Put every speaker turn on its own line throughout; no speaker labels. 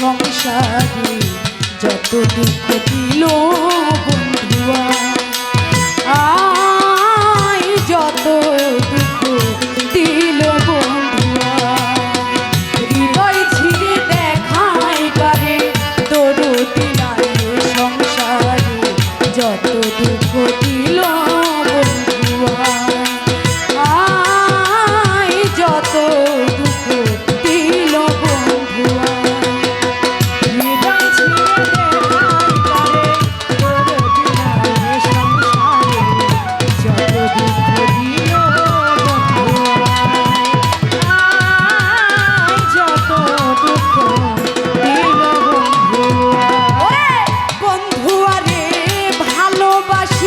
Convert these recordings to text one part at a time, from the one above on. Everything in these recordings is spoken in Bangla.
সংসারে যত দুঃখ দিল বন্ধুয়া আয় যত দুঃখ দিল বন্ধুয়া। হৃদয় ঝিরে দেখায় করে তরু দিলা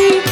see.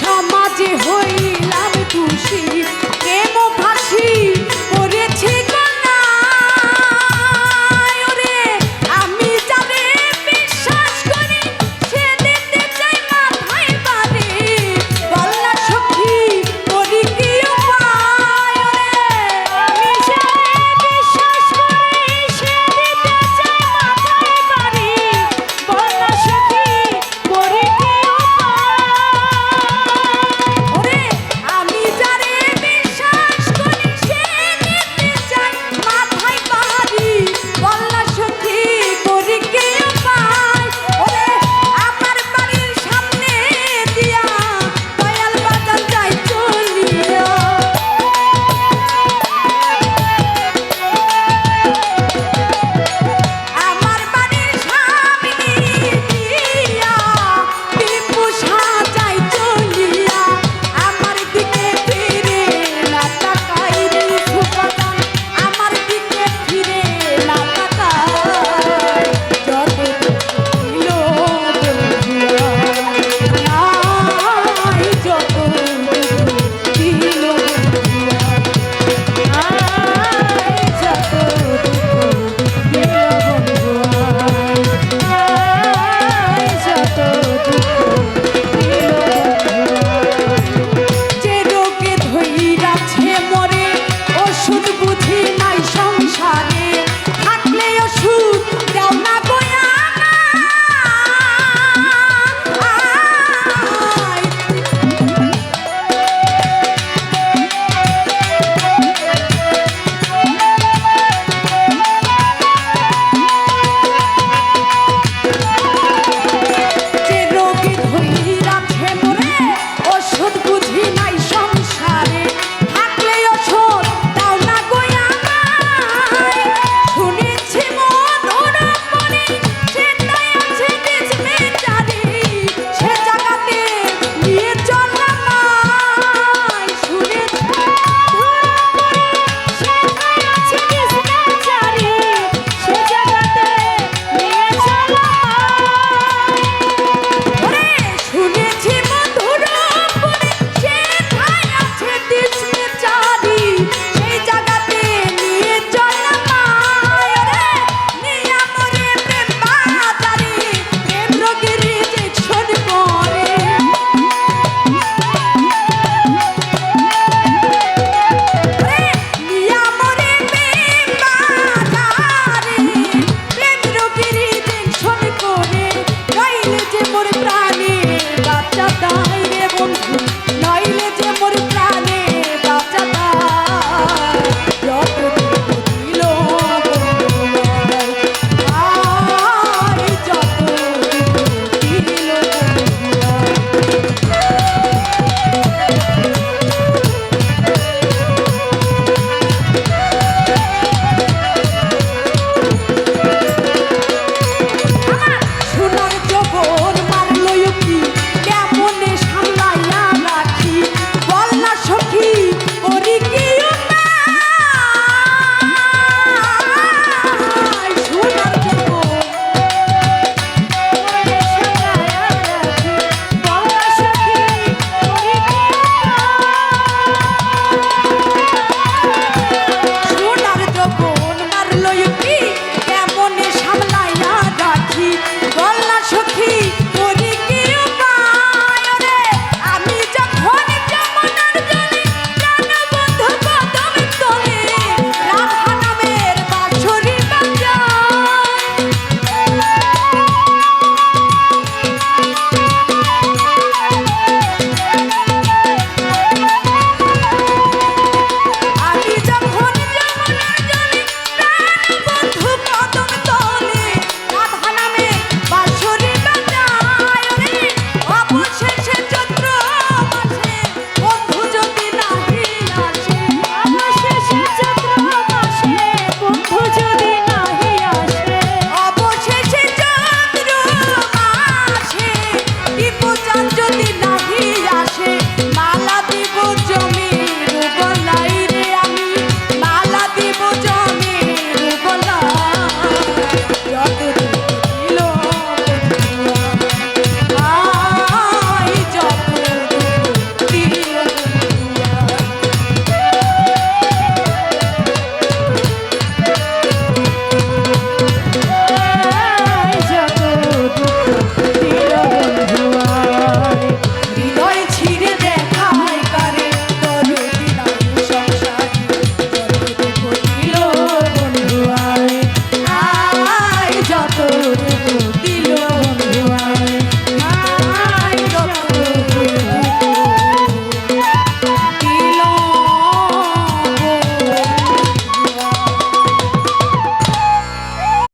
সমাজে হইলাম খুশি কেন ভাসি পড়েছি